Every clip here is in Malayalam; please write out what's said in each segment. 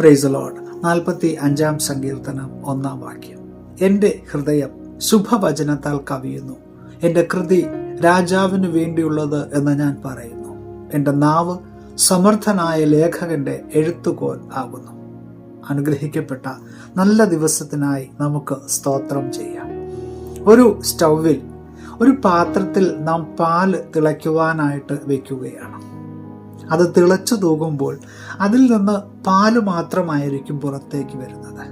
പ്രൈസ് ലോഡ് നാൽപ്പത്തി അഞ്ചാം സങ്കീർത്തനം ഒന്നാം വാക്യം. എന്റെ ഹൃദയം ശുഭവചനത്താൽ കവിയുന്നു. എന്റെ കൃതി രാജാവിന് വേണ്ടിയുള്ളത് എന്ന് ഞാൻ പറയുന്നു. എന്റെ നാവ് സമർത്ഥനായ ലേഖകന്റെ എഴുത്തുകോൽ ആകുന്നു. അനുഗ്രഹിക്കപ്പെട്ട നല്ല ദിവസത്തിനായി നമുക്ക് സ്തോത്രം ചെയ്യാം. ഒരു സ്റ്റൗവിൽ ഒരു പാത്രത്തിൽ നാം പാൽ തിളയ്ക്കുവാനായിട്ട് വെക്കുകയാണ്. അത് തിളച്ചു തൂകുമ്പോൾ അതിൽ നിന്ന് പാൽ മാത്രമായിരിക്കും പുറത്തേക്ക് വരുന്നത്.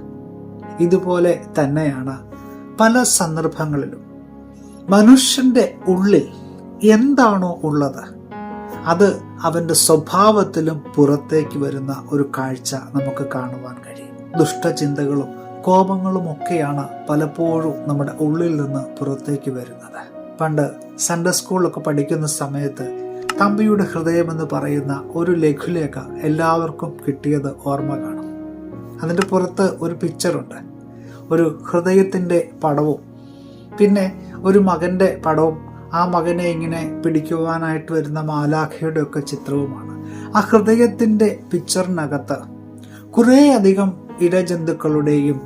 ഇതുപോലെ തന്നെയാണ് പല സന്ദർഭങ്ങളിലും. മനുഷ്യന്റെ ഉള്ളിൽ എന്താണോ ഉള്ളത് അത് അവന്റെ സ്വഭാവത്തിലും പുറത്തേക്ക് വരുന്ന ഒരു കാഴ്ച നമുക്ക് കാണുവാൻ കഴിയും. ദുഷ്ടചിന്തകളും കോപങ്ങളും ഒക്കെയാണ് പലപ്പോഴും നമ്മുടെ ഉള്ളിൽ നിന്ന് പുറത്തേക്ക് വരുന്നത്. പണ്ട് സൺഡേ സ്കൂളിലൊക്കെ പഠിക്കുന്ന സമയത്ത് തമ്പിയുടെ ഹൃദയമെന്ന് പറയുന്ന ഒരു ലഘുലേഖ എല്ലാവർക്കും കിട്ടിയത് ഓർമ്മ കാണും. അതിന്റെ പുറത്ത് ഒരു പിക്ചറുണ്ട് ഒരു ഹൃദയത്തിന്റെ പടവും. പിന്നെ ഒരു മകന്റെ പടവും. ആ മകനെ ഇങ്ങനെ പിടിക്കുവാനായിട്ട് വരുന്ന മാലാഖയുടെ ഒക്കെ ചിത്രവുമാണ്. ആ ഹൃദയത്തിന്റെ പിക്ചറിനകത്ത് കുറേ അധികം ഇഴജന്തുക്കളുടെയും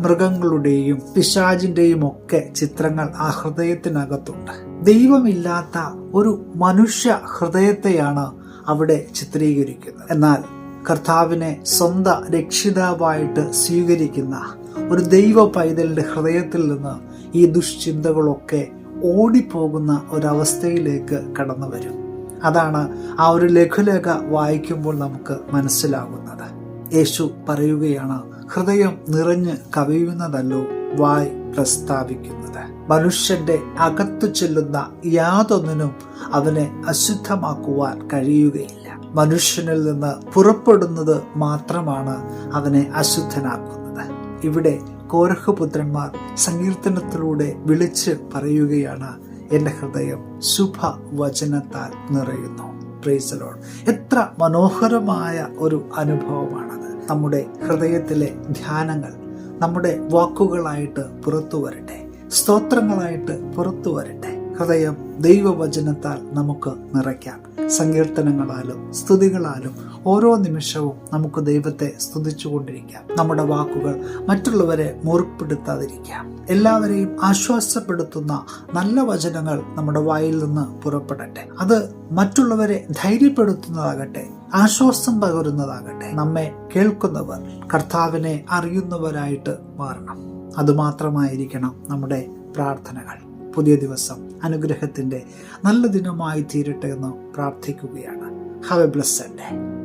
മൃഗങ്ങളുടെയും പിശാജിന്റെയും ഒക്കെ ചിത്രങ്ങൾ ആ ഹൃദയത്തിനകത്തുണ്ട്. ദൈവമില്ലാത്ത ഒരു മനുഷ്യ ഹൃദയത്തെയാണ് അവിടെ ചിത്രീകരിക്കുന്നത്. എന്നാൽ കർത്താവിനെ സ്വന്തം രക്ഷിതാവായിട്ട് സ്വീകരിക്കുന്ന ഒരു ദൈവ പൈതലിന്റെ ഹൃദയത്തിൽ നിന്ന് ഈ ദുഷ്ചിന്തകളൊക്കെ ഓടിപ്പോകുന്ന ഒരവസ്ഥയിലേക്ക് കടന്നു വരും. അതാണ് ആ ഒരു ലഘുലേഖ വായിക്കുമ്പോൾ നമുക്ക് മനസ്സിലാകുന്നത്. യേശു പറയുകയാണ് ഹൃദയം നിറഞ്ഞ് കവിയുന്നതല്ലോ വായ് പ്രസ്താവിക്കുന്നത്. മനുഷ്യന്റെ അകത്തു ചെല്ലുന്ന യാതൊന്നിനും അവനെ അശുദ്ധമാക്കുവാൻ കഴിയുകയില്ല. മനുഷ്യനിൽ നിന്ന് പുറപ്പെടുന്നത് മാത്രമാണ് അവനെ അശുദ്ധനാക്കുന്നത്. ഇവിടെ കോരഹപുത്രന്മാർ സങ്കീർത്തനത്തിലൂടെ വിളിച്ച് പറയുകയാണ് എന്റെ ഹൃദയം ശുഭ വചനത്താൽ നിറയുന്നു പ്രൈസലോൺ എത്ര മനോഹരമായ ഒരു അനുഭവമാണത്. നമ്മുടെ ഹൃദയത്തിലെ ധ്യാനങ്ങൾ നമ്മുടെ വാക്കുകളായിട്ട് പുറത്തു വരട്ടെ സ്തോത്രങ്ങളായിട്ട് പുറത്തു വരട്ടെ. ഹൃദയം ദൈവവചനത്താൽ നമുക്ക് നിറയ്ക്കാം. സങ്കീർത്തനങ്ങളാലും സ്തുതികളാലും ഓരോ നിമിഷവും നമുക്ക് ദൈവത്തെ സ്തുതിച്ചുകൊണ്ടിരിക്കാം നമ്മുടെ വാക്കുകൾ മറ്റുള്ളവരെ മുറിപ്പെടുത്താതിരിക്കാം. എല്ലാവരെയും ആശ്വാസപ്പെടുത്തുന്ന നല്ല വചനങ്ങൾ നമ്മുടെ വായിൽ നിന്ന് പുറപ്പെടട്ടെ. അത് മറ്റുള്ളവരെ ധൈര്യപ്പെടുത്തുന്നതാകട്ടെ ആശ്വാസം പകരുന്നതാകട്ടെ. നമ്മെ കേൾക്കുന്നവർ കർത്താവിനെ അറിയുന്നവരായിട്ട് മാറണം. അതുമാത്രമായിരിക്കണം നമ്മുടെ പ്രാർത്ഥനകൾ. പുതിയ ദിവസം അനുഗ്രഹത്തിന്റെ നല്ല ദിനമായി തീരട്ടെ എന്ന് പ്രാർത്ഥിക്കുകയാണ്. Have A blessed day